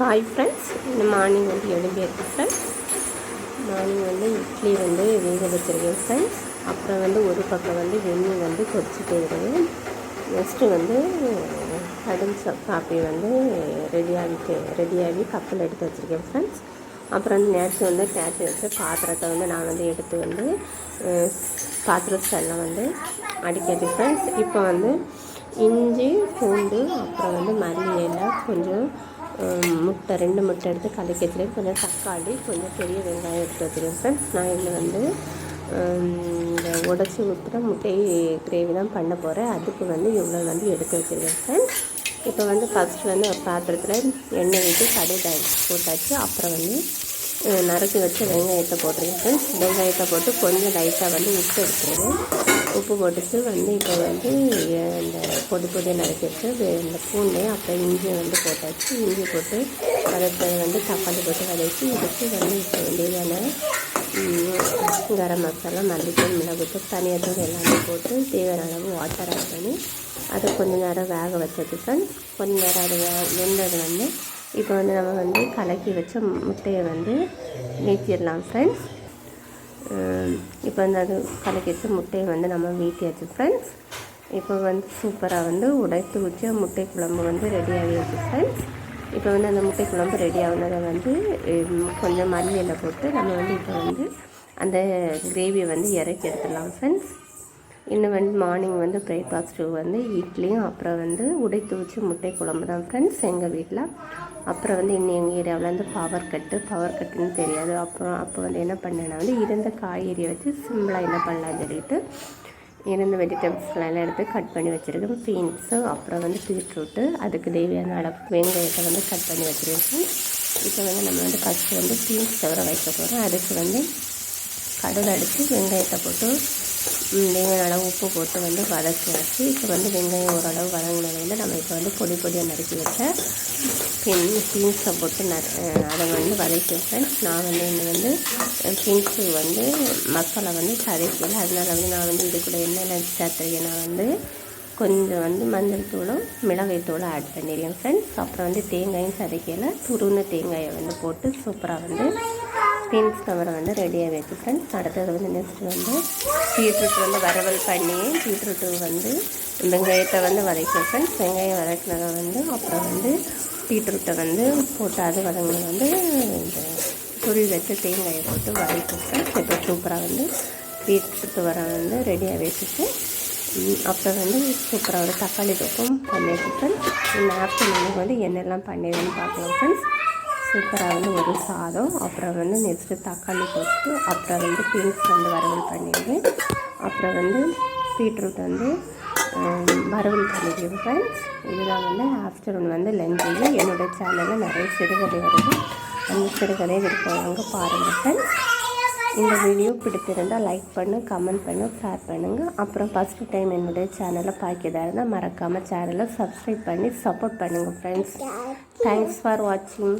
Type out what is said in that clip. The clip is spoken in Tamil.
ஹாய் ஃப்ரெண்ட்ஸ் இந்த மார்னிங் வந்து எழும்பியிருக்கு ஃப்ரெண்ட்ஸ் மார்னிங் வந்து இட்லி வந்து வேக வச்சுருக்கேன் ஃப்ரெண்ட்ஸ் அப்புறம் வந்து ஒரு பக்கம் வந்து வெந்நீர் வந்து கொதிச்சுட்டே இருக்குது நெக்ஸ்ட்டு வந்து கடும் காப்பி வந்து ரெடியாகிட்டு ரெடியாகி கப்பில் எடுத்து வச்சுருக்கேன் ஃப்ரெண்ட்ஸ் அப்புறம் வந்து நேற்று வந்து தேய்ச்சி வச்ச பாத்திரத்தை வந்து நான் வந்து எடுத்து வந்து பாத்திரத்தெல்லாம் வந்து அடிக்கிறது ஃப்ரெண்ட்ஸ் இப்போ வந்து இஞ்சி பூண்டு அப்புறம் வந்து மல்லி எல்லாம் கொஞ்சம் முட்டை ரெண்டு முட்டை எடுத்து கலக்கி வச்சுருக்கேன் கொஞ்சம் தக்காளி கொஞ்சம் பெரிய வெங்காயம் எடுத்து வச்சுருக்கேன் ஃப்ரெண்ட்ஸ் நான் இதில் வந்து இந்த உடச்சி ஊற்றுற முட்டை கிரேவி தான் பண்ண போகிறேன் அதுக்கு வந்து இவ்வளோ வந்து எடுத்து வச்சுருக்கேன் ஃப்ரெண்ட்ஸ் இப்போ வந்து ஃபஸ்ட்டு வந்து ஒரு பாத்திரத்தில் எண்ணெய் விட்டு கடுகு போட்டாச்சு. அப்புறம் வந்து நறுக்கி வச்சு வெங்காயத்தை போட்டுருக்கேன் வெங்காயத்தை போட்டு கொஞ்சம் லைட்டாக வந்து உப்பு எடுத்துருவேன் உப்பு போட்டுட்டு வந்து இப்போ வந்து இந்த பொடி பொடியை நறுக்கி வச்சு இந்த பூண்டு அப்புறம் இஞ்சியை வந்து போட்டாச்சு. இஞ்சி போட்டு அதை வந்து தக்காளி போட்டு வதக்கி இதுக்கு வந்து இப்போ வேண்டியதான கரம் மசாலா மல்லித்தூள் மிளகுத்தூள் தனியாத்தூள் எல்லாமே போட்டு தேவையான அளவு வாட்டர் ஆட் பண்ணி அதை கொஞ்சம் நேரம் வேக வச்சதுக்கு கொஞ்சம் நேரம் அது வெந்தது வந்து இப்போ வந்து நம்ம வந்து கலக்கி வச்ச முட்டையை வந்து நீக்கிடலாம் ஃப்ரெண்ட்ஸ் இப்போ வந்து அது கலக்கி வச்ச முட்டையை வந்து நம்ம வீட்டியாச்சு ஃப்ரெண்ட்ஸ் இப்போ வந்து சூப்பராக வந்து உடைத்து வச்ச முட்டை குழம்பு வந்து ரெடி ஆகிடுச்சு ஃப்ரெண்ட்ஸ் இப்போ வந்து அந்த முட்டை குழம்பு ரெடி ஆகுனதை வந்து கொஞ்சம் மல்லியில் போட்டு நம்ம வந்து இப்போ வந்து அந்த கிரேவியை வந்து இறக்கி எடுத்துடலாம் ஃப்ரெண்ட்ஸ் இன்னும் வந்து மார்னிங் வந்து பிரேக்ஃபாஸ்ட்டு வந்து இட்லியும் அப்புறம் வந்து உடைத்து வச்சு முட்டை குழம்பு தான் ஃப்ரெண்ட்ஸ் எங்கள் வீட்டில் அப்புறம் வந்து இன்னும் எங்கள் ஏரியாவில் வந்து பவர் கட்டு பவர் கட்டுன்னு தெரியாது. அப்புறம் அப்போ வந்து என்ன பண்ணேன்னா வந்து இருந்த காய்கறியை வச்சு சிம்பிளாக என்ன பண்ணலான்னு சொல்லிட்டு இருந்த வெஜிடபிள்ஸ்லாம் எடுத்து கட் பண்ணி வச்சுருக்கேன். பீன்ஸு அப்புறம் வந்து பீட்ரூட்டு அதுக்கு தேவையான அளவு வெங்காயத்தை வந்து கட் பண்ணி வச்சுருக்கேன். இப்போ வந்து நம்ம வந்து ஃபஸ்ட்டு வந்து பீன்ஸ் தவிர வைக்க போகிறோம் அதுக்கு வந்து கடலை அடித்து வெங்காயத்தை போட்டு தேவையான அளவு உப்பு போட்டு வந்து வதக்கியாச்சு இப்போ வந்து வெங்காயம் ஓரளவு வதங்கினதில் நம்ம இப்போ வந்து பொடி பொடியாக நறுக்கி வச்ச பின் பீன்ஸை போட்டு ந அதை வந்து வதக்கி வைப்பேன் நான் வந்து இன்னும் வந்து பீன்ஸு வந்து மசாலா வந்து சதைக்கல அதனால் வந்து நான் வந்து இது கூட என்னென்ன சேர்த்துருக்கேன்னா வந்து கொஞ்சம் வந்து மஞ்சள் தூளும் மிளகாய் தூளும் ஆட் பண்ணிடுவேன் ஃப்ரெண்ட்ஸ் அப்புறம் வந்து தேங்காயும் சதைக்கல துருண தேங்காயை வந்து போட்டு சூப்பராக வந்து பீன்ஸ் கவரை வந்து ரெடியாக வச்சு ஃப்ரெண்ட்ஸ் அடுத்தது வந்து நெக்ஸ்ட் வந்து பீட்ரூட் வந்து வரவல் பண்ணி பீட்ரூட்டு வந்து வெங்காயத்தை வந்து வதக்கணும் ஃப்ரெண்ட்ஸ் வெங்காயம் வதக்கினதை வந்து அப்புறம் வந்து பீட்ரூட்டை வந்து போட்டு அது வதங்கினது வந்து இந்த துரி வச்சு தேங்காயை போட்டு வதக்கும் ஃப்ரெண்ட்ஸ் இப்போ சூப்பராக வந்து பீட்ரூட்டு வர வந்து ரெடியாக வச்சுட்டு அப்புறம் வந்து சூப்பராக ஒரு தக்காளி தொப்பும் பண்ணிட்டு ஃப்ரெண்ட்ஸ் இந்த ஆஃப்டர்நூனுக்கு வந்து என்னெல்லாம் பண்ணிடுன்னு பார்க்கலாம் ஃப்ரெண்ட்ஸ் சூப்பராக வந்து ஒரு சாதம் அப்புறம் வந்து நெக்ஸ்ட்டு தக்காளி போட்டு அப்புறம் வந்து பீன்ஸ் வந்து வறுவல் பண்ணிடுவேன் அப்புறம் வந்து பீட்ரூட் வந்து வறுவல் பண்ணிடுவேன் ஃப்ரெண்ட்ஸ் இதுதான் வந்து ஆஃப்டர்நூன் வந்து லஞ்சு என்னோடய சேனலில் நிறைய சிறுகதை வருது. அந்த சிறுகதையை விருப்பவங்க பாருங்கள் ஃப்ரெண்ட்ஸ் இந்த வீடியோ பிடித்திருந்தால் லைக் பண்ணு கமெண்ட் பண்ணு ஷேர் பண்ணுங்கள் அப்புறம் ஃபஸ்ட்டு டைம் என்னுடைய சேனலை பார்க்கிறதா இருந்தால் மறக்காமல் சேனலை சப்ஸ்கிரைப் பண்ணி சப்போர்ட் பண்ணுங்கள் ஃப்ரெண்ட்ஸ் தேங்க்ஸ் ஃபார் வாட்சிங்